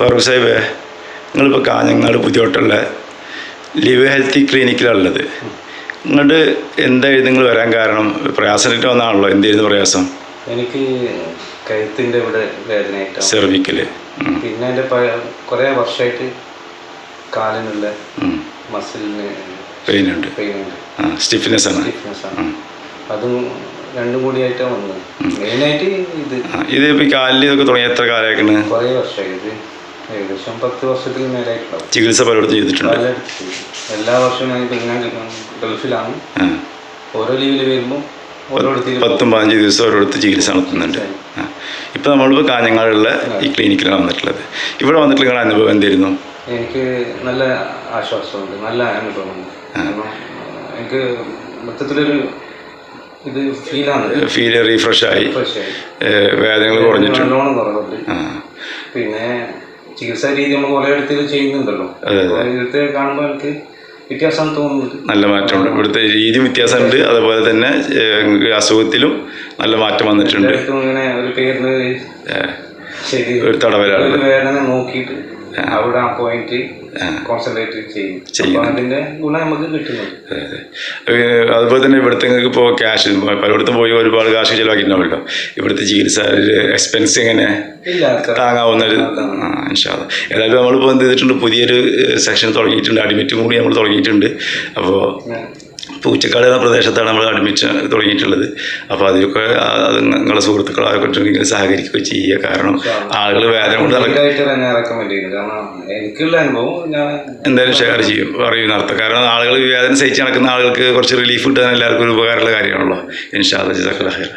ഫറൂഖ് സാഹിബ് നിങ്ങളിപ്പോൾ കാഞ്ഞങ്ങാട് പുതിയോട്ടുള്ള live healthy ക്ലിനിക്കിലുള്ളത്. ഇങ്ങോട്ട് എന്തായിരുന്നു നിങ്ങൾ വരാൻ കാരണം? പ്രയാസമായിട്ട് വന്നാണല്ലോ എന്തായിരുന്നു പ്രയാസം? എനിക്ക് കഴുത്തിന്റെ ഇവിടെ വേദനയായിട്ടാണ് സെർവിക്കൽ. പിന്നെ എന്റെ കുറേ വർഷമായിട്ട് കാലിനുള്ള മസിലിന് പെയിൻ ഉണ്ട് പെയിൻ ഉണ്ട് സ്റ്റിഫ്നെസ് ആണ്. അതും രണ്ടും കൂടിയായിട്ടാണ് വന്നത്. മെയിനായിട്ട് ഇത്. ഇത് ഇപ്പോൾ കാലിൽ ഇതൊക്കെ തുടങ്ങി എത്ര കാലമായിക്കണ്? കുറേ വർഷമായി ഇത്. ഏകദേശം പത്ത് വർഷത്തിൽ മേലായിട്ടുണ്ടാവും. ചികിത്സ പലയിടത്തും ചെയ്തിട്ടുണ്ട്. എല്ലാ വർഷവും ഞാൻ ഗൾഫിലാണ്. ഓരോ ലീവിൽ വരുമ്പോൾ പത്തും പതിനഞ്ച് ദിവസം ഓരോടുത്ത് ചികിത്സ നടത്തുന്നുണ്ട്. ഇപ്പോൾ നമ്മളിപ്പോൾ കാഞ്ഞങ്ങാടുള്ള ഈ ക്ലിനിക്കിലാണ് വന്നിട്ടുള്ളത്. ഇവിടെ വന്നിട്ട് നിങ്ങളുടെ അനുഭവം എന്തായിരുന്നു? എനിക്ക് നല്ല ആശ്വാസമുണ്ട്. നല്ല അനുഭവമുണ്ട്. എനിക്ക് മൊത്തത്തിലൊരു ഇത് ഫീലാണ്. ഫീൽ റീഫ്രഷ് ആയി. വേദനകൾ കുറഞ്ഞിട്ടുണ്ട്. പിന്നെ ചികിത്സാ രീതി നമ്മൾ കുറേ ഇടത്തിൽ ചെയ്യുന്നുണ്ടല്ലോ. ഇവിടുത്തെ കാണുമ്പോൾ എനിക്ക് വ്യത്യാസം തോന്നുന്നുണ്ട് നല്ല മാറ്റമുണ്ട്. ഇവിടുത്തെ രീതി വ്യത്യാസമുണ്ട്. അതുപോലെ തന്നെ അസുഖത്തിലും നല്ല മാറ്റം വന്നിട്ടുണ്ട്. ഇങ്ങനെ ഒരു പേരിന് ശരി. ഒരു തടവലാണ് നോക്കിയിട്ട് അവിടെ ആ. പോയിന്റ് കോൺസെൻട്രേറ്റ് ചെയ്യും. അപ്പോൾ അതിന്റെ ഗുണം നമുക്ക് കിട്ടുന്നുണ്ട് അതെ, അതെ. ഏഹ്, അതുപോലെ തന്നെ ഇവിടുത്തെ ഇപ്പോൾ ക്യാഷ് പലയിടത്തും പോയി ഒരുപാട് കാശ് ചിലവാക്കിയിട്ടുണ്ടാവുമല്ലോ. ഇവിടുത്തെ ചികിത്സ എക്സ്പെൻസ് എങ്ങനെ താങ്ങാവുന്ന ഒരു ഇൻഷാല്ല ഏതായാലും നമ്മളിപ്പോൾ എന്ത് ചെയ്തിട്ടുണ്ട്? പുതിയൊരു സെക്ഷൻ തുടങ്ങിയിട്ടുണ്ട്. അഡ്മിറ്റും കൂടി നമ്മൾ തുടങ്ങിയിട്ടുണ്ട്. അപ്പോൾ പൂച്ചക്കാട് എന്ന പ്രദേശത്താണ് നമ്മൾ അഡ്മിറ്റ് തുടങ്ങിയിട്ടുള്ളത്. അപ്പോൾ അതിലൊക്കെ അത് നിങ്ങളുടെ സുഹൃത്തുക്കളായ ഉണ്ടെങ്കിൽ സഹകരിക്കുകയോ ചെയ്യുക. കാരണം ആളുകൾ വേദന കൊണ്ട് എന്തായാലും ഷെയർ ചെയ്യും പറയും നടത്തുക കാരണം ആളുകൾ വേദന സഹിച്ച് നടക്കുന്ന ആളുകൾക്ക് കുറച്ച് റിലീഫ് കിട്ടാൻ എല്ലാവർക്കും ഒരു ഉപകാരമുള്ള കാര്യമാണല്ലോ. ഇൻഷാ അല്ലാ ഹൈർ